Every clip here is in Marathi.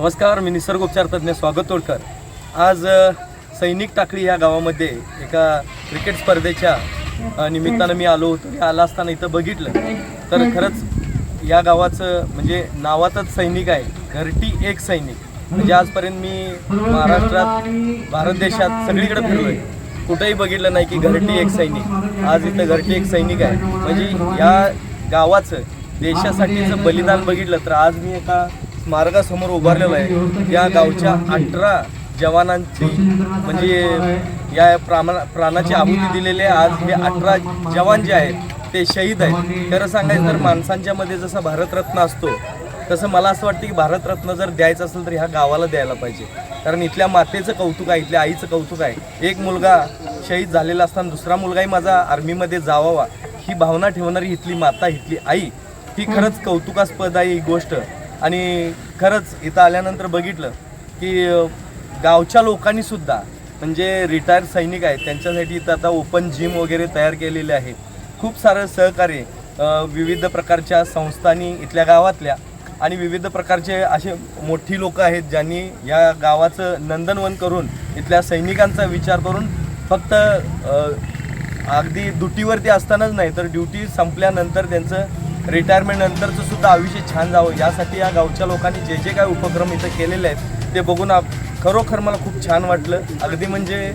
नमस्कार मी निसर्ग उपचार तज्ज्ञ स्वागत तोडकर. आज सैनिक टाकळी या गावामध्ये एका क्रिकेट स्पर्धेच्या निमित्तानं मी आलो होतो. मी आला असताना इथं बघितलं. तर खरंच या गावाचं म्हणजे नावातच सैनिक आहे. घरटी एक सैनिक. म्हणजे आजपर्यंत मी महाराष्ट्रात भारत देशात सगळीकडे फिरलोय. कुठेही बघितलं नाही की घरटी एक सैनिक. आज इथं घरटी एक सैनिक आहे. म्हणजे या गावाचं देशासाठीचं बलिदान बघितलं तर आज मी एका स्मारकासमोर उभारलेलो आहे. या गावच्या अठरा जवानांची म्हणजे या प्राणा प्राणाची आहुती दिलेले आज हे अठरा जवान जे आहेत ते शहीद आहेत. खरं सांगायचं तर माणसांच्या मध्ये जसा भारतरत्न असतो तसं मला असं वाटतं की भारतरत्न जर द्यायचं असेल तर ह्या गावाला द्यायला पाहिजे. कारण इथल्या मातेचं कौतुक आहे इथल्या आईचं कौतुक आहे. एक मुलगा शहीद झालेला असताना दुसरा मुलगाही माझा आर्मीमध्ये जावावा. ही भावना ठेवणारी इथली माता इथली आई ही खरंच कौतुकास्पद आहे ही गोष्ट. आणि खरंच इथं आल्यानंतर बघितलं की गावच्या लोकांनी सुद्धा म्हणजे रिटायर सैनिक आहेत त्यांच्यासाठी इथं आता ओपन जिम वगैरे तयार केलेले आहे. खूप सारं सहकार्य विविध प्रकारच्या संस्थांनी इथल्या गावातल्या आणि विविध प्रकारचे असे मोठी लोक आहेत ज्यांनी या गावाचं नंदनवन करून इथल्या सैनिकांचा विचार करून फक्त अगदी ड्युटीवरती असतानाच नाही तर ड्युटी संपल्यानंतर त्यांचं रिटायरमेंट नंतरचं सुद्धा आयुष्य छान जावं. यासाठी या गावच्या लोकांनी जे जे काय उपक्रम इथं केलेले आहेत ते बघून आप खरोखर मला खूप छान वाटलं. अगदी म्हणजे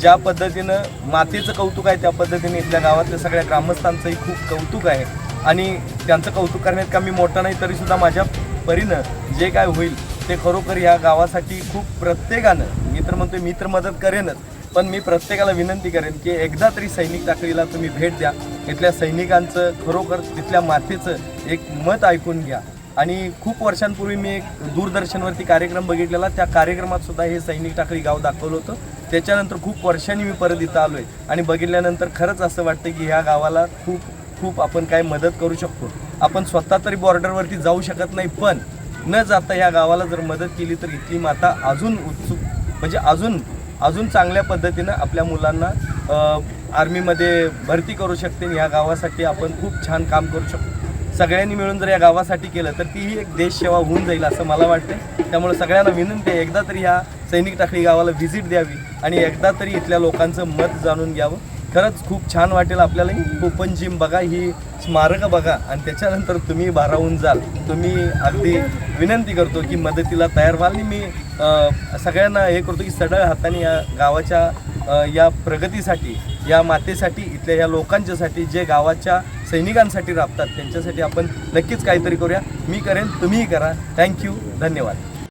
ज्या पद्धतीनं मातेचं कौतुक आहे त्या पद्धतीने इथल्या गावातल्या सगळ्या ग्रामस्थांचंही खूप कौतुक आहे. आणि त्यांचं कौतुक करण्यात का मी मोठा नाही तरीसुद्धा माझ्या परीनं जे काय होईल ते खरोखर या गावासाठी खूप प्रत्येकानं मी तर म्हणतोय मी तर मदत करेनच पण मी प्रत्येकाला विनंती करेन की एकदा तरी सैनिक टाकळीला तुम्ही भेट द्या. इथल्या सैनिकांचं खरोखर तिथल्या मातेचं एक मत ऐकून घ्या. आणि खूप वर्षांपूर्वी मी एक दूरदर्शनवरती कार्यक्रम बघितलेला. त्या कार्यक्रमात सुद्धा हे सैनिक टाकळी गाव दाखवलं होतं. त्याच्यानंतर खूप वर्षांनी मी परत इथं आलो आहे आणि बघितल्यानंतर खरंच असं वाटतं की ह्या गावाला खूप खूप आपण काय मदत करू शकतो. आपण स्वतः तरी बॉर्डरवरती जाऊ शकत नाही पण न जाता ह्या गावाला जर मदत केली तर इथली माता अजून उत्सुक म्हणजे अजून अजून चांगल्या पद्धतीनं आपल्या मुलांना आर्मीमध्ये भरती करू शकते या गावासाठी आपण खूप छान काम करू शकतो. सगळ्यांनी मिळून जर या गावासाठी केलं तर तीही एक देशसेवा होऊन जाईल असं मला वाटतं त्यामुळे सगळ्यांना विनंती आहे एकदा तरी ह्या सैनिक टाकळी गावाला व्हिजिट द्यावी आणि एकदा तरी इथल्या लोकांचं मत जाणून घ्यावं. खरंच खूप छान वाटेल आपल्याला. ही ओपन जिम बघा ही स्मारकं बघा. आणि त्याच्यानंतर तुम्ही भारावून जाल. तुम्ही अगदी विनंती करतो की मदतीला तयार व्हाल. आणि मी सगळ्यांना हे करतो की सडळ हाताने या गावाच्या या प्रगतीसाठी या मातेसाठी इथल्या या लोकांच्यासाठी जे गावाच्या सैनिकांसाठी राबतात त्यांच्यासाठी आपण नक्कीच काहीतरी करूया. मी करेन तुम्हीही करा. थँक्यू. धन्यवाद.